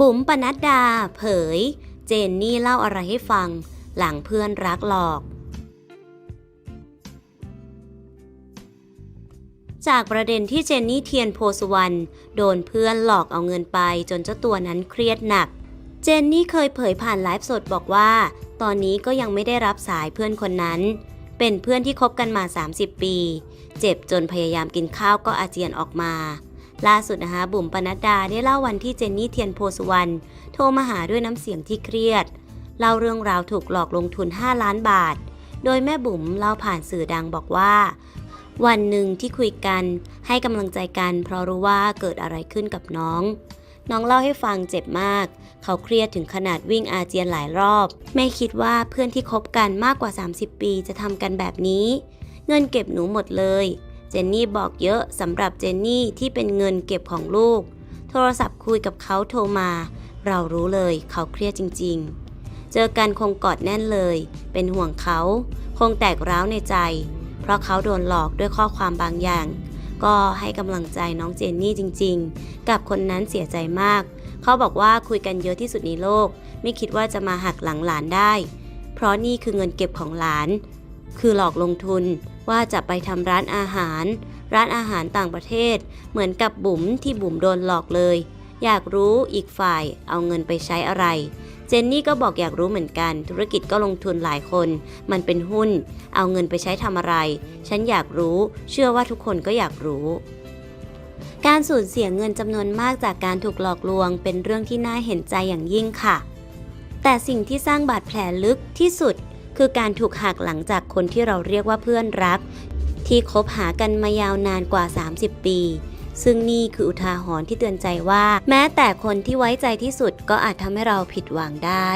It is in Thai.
บุ๋มปนัดดา เผย เจนนี่เล่าอะไรให้ฟัง หลังเพื่อนรักหลอก จากประเด็นที่เจนนี่เทียนโพสุวรรณโดนเพื่อนหลอกเอาเงินไปจนเจ้าตัวนั้นเครียดหนัก เจนนี่เคยเผยผ่านไลฟ์สดบอกว่า ตอนนี้ก็ยังไม่ได้รับสายเพื่อนคนนั้น เป็นเพื่อนที่คบกันมา 30 ปี เจ็บจนพยายามกินข้าวก็อาเจียนออกมา ล่าสุดนะคะบุ๋มปนัดดาได้เล่าวันที่เจนนี่เทียนโพสุวรรณโทรมาหาด้วยน้ำเสียงที่เครียด เล่าเรื่องราวถูกหลอกลงทุน 5 ล้านบาท โดยแม่บุ๋มเล่าผ่านสื่อดังบอกว่า วันหนึ่งที่คุยกันให้กำลังใจกัน เพราะรู้ว่าเกิดอะไรขึ้นกับน้อง น้องเล่าให้ฟังเจ็บมาก เขาเครียดถึงขนาดวิ่งอาเจียนหลายรอบ ไม่คิดว่าเพื่อนที่คบกันมากกว่า 30 ปีจะทำกันแบบนี้ เงินเก็บหนูหมดเลย เจนนี่บอกเยอะสำหรับเจนนี่ที่เป็นเงินเก็บของลูก โทรศัพท์คุยกับเขาโทรมา เรารู้เลยเขาเครียดจริง ๆ เจอกันคงกอดแน่นเลย เป็นห่วงเขา คงแตกร้าวในใจ เพราะเขาโดนหลอกด้วยข้อความบางอย่าง ก็ให้กำลังใจน้องเจนนี่จริง ๆ กับคนนั้นเสียใจมาก เขาบอกว่าคุยกันเยอะที่สุดในโลก ไม่คิดว่าจะมาหักหลังหลานได้ เพราะนี่คือเงินเก็บของหลาน คือหลอกลงทุน ว่าจะไปทำร้านอาหาร ร้านอาหารต่างประเทศ เหมือนกับบุ๋มที่บุ๋มโดนหลอกเลย อยากรู้อีกฝ่ายเอาเงินไปใช้อะไร เจนนี่ก็บอกอยากรู้เหมือนกัน ธุรกิจก็ลงทุนหลายคน มันเป็นหุ้น เอาเงินไปใช้ทำอะไร ฉันอยากรู้ เชื่อว่าทุกคนก็อยากรู้การสูญเสียเงินจำนวนมากจากการถูกหลอกลวง เป็นเรื่องที่น่าเห็นใจอย่างยิ่งค่ะ แต่สิ่งที่สร้างบาดแผลลึกที่สุด คือการถูกหักหลังจากคนที่เราเรียกว่าเพื่อนรัก ที่คบหากันมายาวนานกว่า 30 ปี ซึ่งนี่คืออุทาหรณ์ที่เตือนใจว่า แม้แต่คนที่ไว้ใจที่สุดก็อาจทำให้เราผิดหวังได้